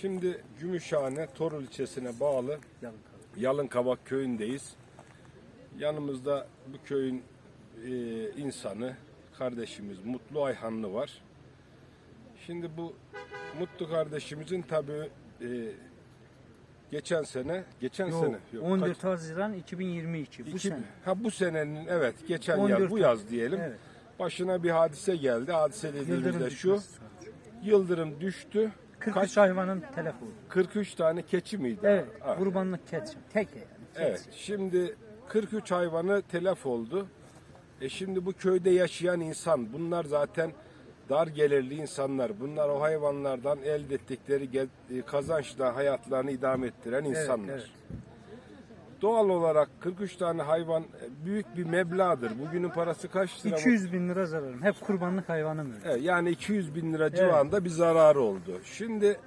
Şimdi Gümüşhane Torul ilçesine bağlı Yalın Yalınkavak köyündeyiz. Yanımızda bu köyün e, insanı, kardeşimiz Mutlu Ayhanlı var. Şimdi bu Mutlu kardeşimizin tabii e, geçen sene, geçen Yok, sene yok, 14 kaç- Haziran 2022 bu iki- sene. Ha bu senenin evet geçen 14 yaz bu yaz diyelim. Evet. Başına bir hadise geldi. Hadise dediğimizde Yıldırım şu. düşmesi sonucu. Yıldırım düştü. 43 Kaç? hayvanın telef oldu. 43 tane keçi miydi? Evet, Ha. kurbanlık keçi. Tek yani. keçi. Evet. Şimdi 43 hayvanı telef oldu. E şimdi bu köyde yaşayan insan bunlar zaten dar gelirli insanlar. Bunlar o hayvanlardan elde ettikleri e, kazançla hayatlarını idame ettiren insanlar. evet. Doğal olarak 43 tane hayvan e, büyük bir meblağdır. Bugünün parası kaç lira? bu? 200 bin lira zararım. Hep kurbanlık hayvanım öyle. Evet, yani 200 bin lira civarında bir zararı oldu. Şimdi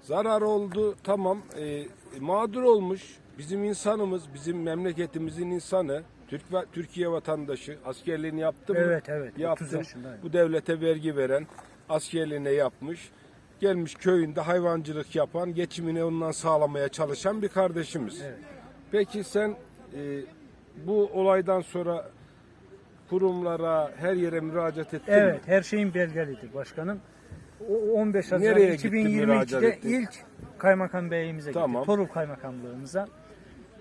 zarar oldu tamam e, mağdur olmuş bizim insanımız bizim memleketimizin insanı Türk ve Türkiye vatandaşı askerliğini yaptı mı? Evet, evet. 30 Yaptı. Bu devlete vergi veren askerliğine yapmış. Gelmiş köyünde hayvancılık yapan, geçimini ondan sağlamaya çalışan bir kardeşimiz. Evet. Peki sen e, bu olaydan sonra kurumlara, her yere müracaat ettin mi? Evet, her şeyin belgelidir başkanım. O 15 Haziran Nereye gittin, müracaat 2022'de ettin? ilk kaymakam beyimize Tamam. gittik. Torul kaymakamlığımıza.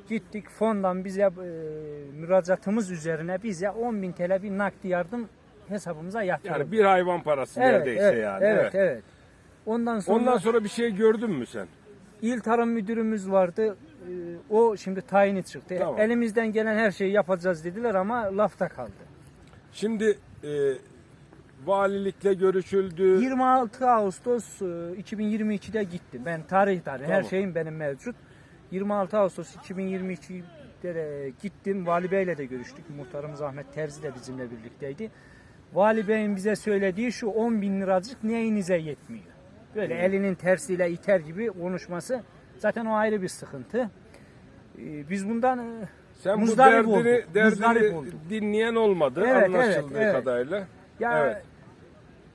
Gittik fondan bize e, müracaatımız üzerine bize 10 bin TL bir nakdi yardım hesabımıza yatırıldı. Yani bir hayvan parası neredeyse yani. Evet. evet. Ondan sonra, Ondan sonra bir şey gördün mü sen? il tarım müdürümüz vardı. E, O şimdi tayini çıktı. Tamam. Elimizden gelen her şeyi yapacağız dediler ama lafta kaldı. Şimdi e, valilikle görüşüldü. 26 Ağustos e, 2022'de gittim. Ben tarih tarih her Tamam. şeyim benim mevcut. 26 Ağustos 2022'de de gittim. Vali Bey'le de görüştük. Muhtarımız Ahmet Terzi de bizimle birlikteydi. Vali Bey'in bize söylediği şu 10 bin liracık neyinize yetmiyor. Böyle elinin tersiyle iter gibi konuşması zaten o ayrı bir sıkıntı. Ee, Biz bundan e, Sen bu muzdarip derdini, olduk. Muzdarip derdini olduk. dinleyen olmadı Evet, anlaşıldığı evet, evet. kadarıyla. Ya Evet.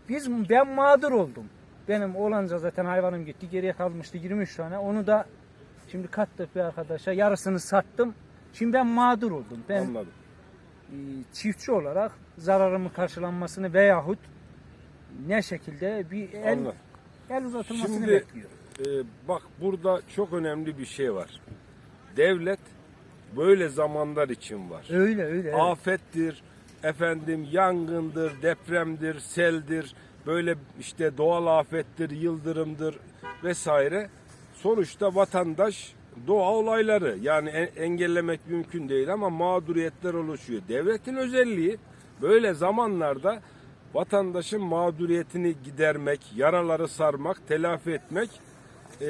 biz ben mağdur oldum. Benim olanca zaten hayvanım gitti. Geriye kalmıştı 23 tane. Onu da şimdi kattık bir arkadaşa. Yarısını sattım. Şimdi ben mağdur oldum. Ben Anladım. e, çiftçi olarak zararımın karşılanmasını veyahut ne şekilde bir el, Anladım. el uzatılmasını Şimdi bekliyorum. E, bak burada çok önemli bir şey var. Devlet böyle zamanlar için var. Öyle öyle. evet. afettir, efendim yangındır, depremdir, seldir, böyle işte doğal afettir, yıldırımdır vesaire. Sonuçta vatandaş doğa olayları yani en- engellemek mümkün değil ama mağduriyetler oluşuyor. Devletin özelliği böyle zamanlarda vatandaşın mağduriyetini gidermek, yaraları sarmak, telafi etmek ee,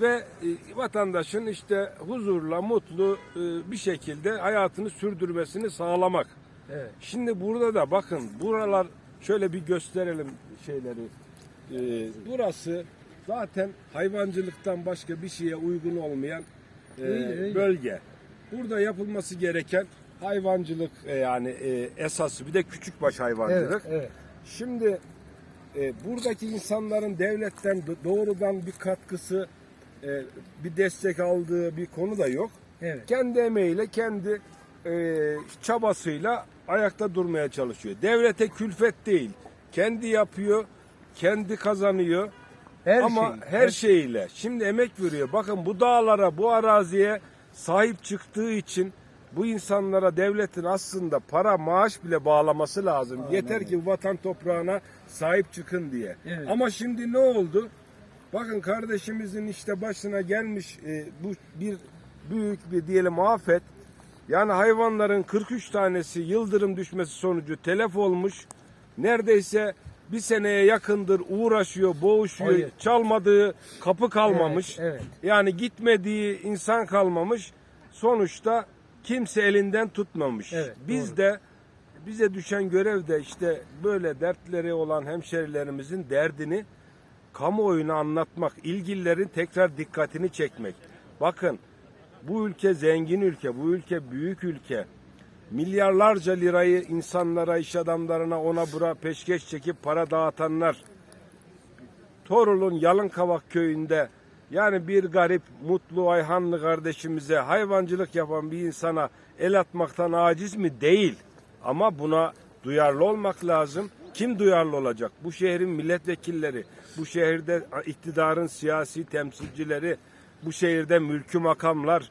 ve e, vatandaşın işte huzurla, mutlu e, bir şekilde hayatını sürdürmesini sağlamak. Evet. Şimdi burada da bakın buralar şöyle bir gösterelim şeyleri. Ee, burası zaten hayvancılıktan başka bir şeye uygun olmayan e, Öyle, öyle. bölge. Burada yapılması gereken hayvancılık e, yani e, esası bir de küçükbaş hayvancılık. Evet, evet. Şimdi e, buradaki insanların devletten do- doğrudan bir katkısı, e, bir destek aldığı bir konu da yok. Evet. Kendi emeğiyle, kendi e, çabasıyla ayakta durmaya çalışıyor. Devlete külfet değil. Kendi yapıyor, kendi kazanıyor. Her Ama şey, her şeyiyle. Şimdi emek veriyor. Bakın bu dağlara, bu araziye sahip çıktığı için bu insanlara devletin aslında para, maaş bile bağlaması lazım. Yeter ki vatan toprağına sahip çıkın diye. Evet. Ama şimdi ne oldu? Bakın kardeşimizin işte başına gelmiş e, bu bir büyük bir diyelim afet. Yani hayvanların 43 tanesi yıldırım düşmesi sonucu telef olmuş. Neredeyse bir seneye yakındır uğraşıyor, boğuşuyor. Hayır. Çalmadığı kapı kalmamış. Evet, evet. Yani gitmediği insan kalmamış. Sonuçta kimse elinden tutmamış. Evet, Biz doğru. de bize düşen görev de işte böyle dertleri olan hemşerilerimizin derdini kamuoyuna anlatmak, ilgililerin tekrar dikkatini çekmek. Bakın bu ülke zengin ülke, bu ülke büyük ülke. Milyarlarca lirayı insanlara, iş adamlarına ona bura peşkeş çekip para dağıtanlar Torul'un Yalınkavak köyünde yani bir garip Mutlu Ayhanlı kardeşimize hayvancılık yapan bir insana el atmaktan aciz mi? Değil. Ama buna duyarlı olmak lazım. Kim duyarlı olacak? Bu şehrin milletvekilleri, bu şehirde iktidarın siyasi temsilcileri, bu şehirde mülkü makamlar,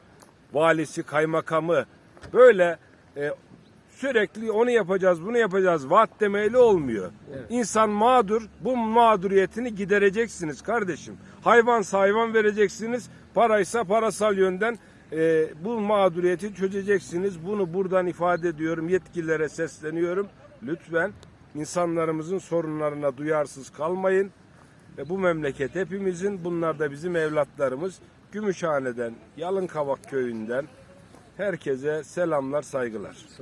valisi, kaymakamı böyle e, sürekli onu yapacağız, bunu yapacağız. Vaat demeyle olmuyor. İnsan mağdur, bu mağduriyetini gidereceksiniz kardeşim. Hayvansa hayvan vereceksiniz, paraysa parasal yönden e, bu mağduriyeti çözeceksiniz. Bunu buradan ifade ediyorum, yetkililere sesleniyorum. Lütfen insanlarımızın sorunlarına duyarsız kalmayın. Ve bu memleket hepimizin, bunlar da bizim evlatlarımız. Gümüşhane'den, Yalınkavak köyünden herkese selamlar, saygılar.